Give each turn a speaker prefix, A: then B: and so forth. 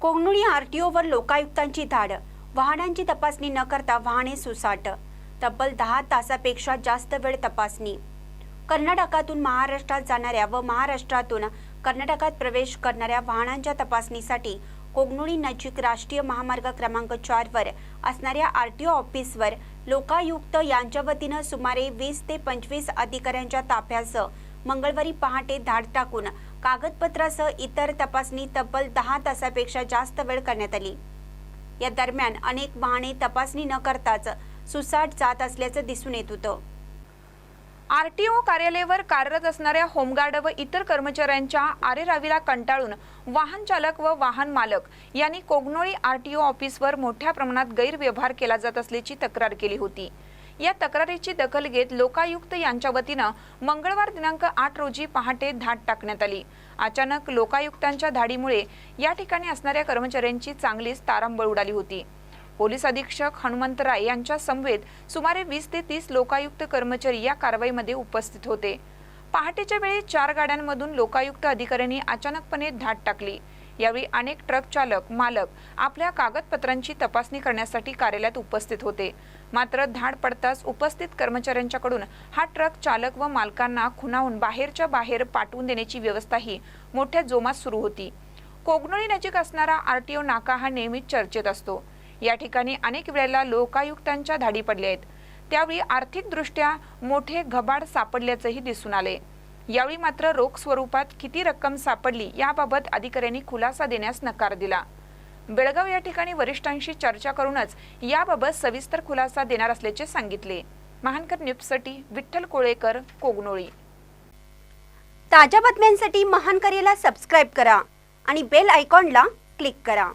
A: कोंगनुळी आरटीओवर लोकायुक्तांची धाड. वाहनांची तपासणी न करता वाहने सुसाट. तब्बल दहा तासापेक्षा जास्त वेळ तपासणी. कर्नाटकातून महाराष्ट्रात जाणाऱ्या व महाराष्ट्रातून कर्नाटकात प्रवेश करणाऱ्या वाहनांच्या तपासणीसाठी कोगनुळी नजीक राष्ट्रीय महामार्ग क्रमांक चारवर असणाऱ्या आर टी ओ ऑफिसवर लोकायुक्त यांच्या वतीनं सुमारे वीस ते पंचवीस अधिकाऱ्यांच्या ताफ्यासह मंगळवारी पहाटे धाड टाकून कागदपत्रासह इतर तपासणी तब्बल दहा तासापेक्षा जास्त वेळ करण्यात आली. या दरम्यान अनेक वाहने तपासणी न करताच सुसाट जात असल्याचं दिसून येत होतं.
B: आरटीओ कार्यालयावर कार्यरत असणाऱ्या होमगार्ड व इतर कर्मचाऱ्यांच्या आरेरावीला कंटाळून वाहन चालक व वाहन मालक यांनी कोगनोळी आरटीओ ऑफिसवर मोठ्या प्रमाणात गैरव्यवहार केला जात असल्याची तक्रार केली होती. या तक्रारीची दखल घेत लोकायुक्त यांच्या वतीनं मंगळवार दिनांक आठ रोजी पहाटे धाड टाकण्यात आली. अचानक लोकायुक्तांच्या धाडीमुळे या ठिकाणी असणाऱ्या कर्मचाऱ्यांची चांगलीच तारांबळ उडाली होती. पोलीस अधीक्षक हनुमंत राय यांच्या समवेत सुमारे वीस ते तीस लोकायुक्त कर्मचारी या कारवाईमध्ये उपस्थित होते. पहाटेच्या वेळी चार गाड्यांमधून लोकायुक्त अधिकाऱ्यांनी अचानकपणे धाड टाकली. यावेळी अनेक ट्रक चालक मालक आपल्या कागदपत्रांची तपासणी करण्यासाठी कार्यालयात उपस्थित होते. मात्र धाड पडताच उपस्थित कर्मचाऱ्यांच्याकडून हा ट्रक चालक व मालकांना खुनाहून बाहेरच्या बाहेर पाठवून देण्याची व्यवस्थाही मोठ्या जोमात सुरू होती. कोगनोळी नजीक असणारा आरटीओ नाका हा नेहमीच चर्चेत असतो. या ठिकाणी अनेक वेळेला लोकायुक्तांच्या धाडी पडल्या आहेत. त्यावेळी आर्थिकदृष्ट्या मोठे घबाड सापडल्याचंही दिसून आले. यावेळी मात्र रोख स्वरूपात किती रक्कम सापडली याबाबत अधिकाऱ्यांनी खुलासा देण्यास नकार दिला. बेळगाव या ठिकाणी वरिष्ठांशी चर्चा करूनच याबाबत सविस्तर खुलासा देणार असल्याचे सांगितले. महानकर न्यूजसाठी विठ्ठल कोळेकर कोगनोळी.
A: ताज्या बातम्यांसाठी महानकरेला सबस्क्राईब करा आणि बेल आयकॉनला क्लिक करा.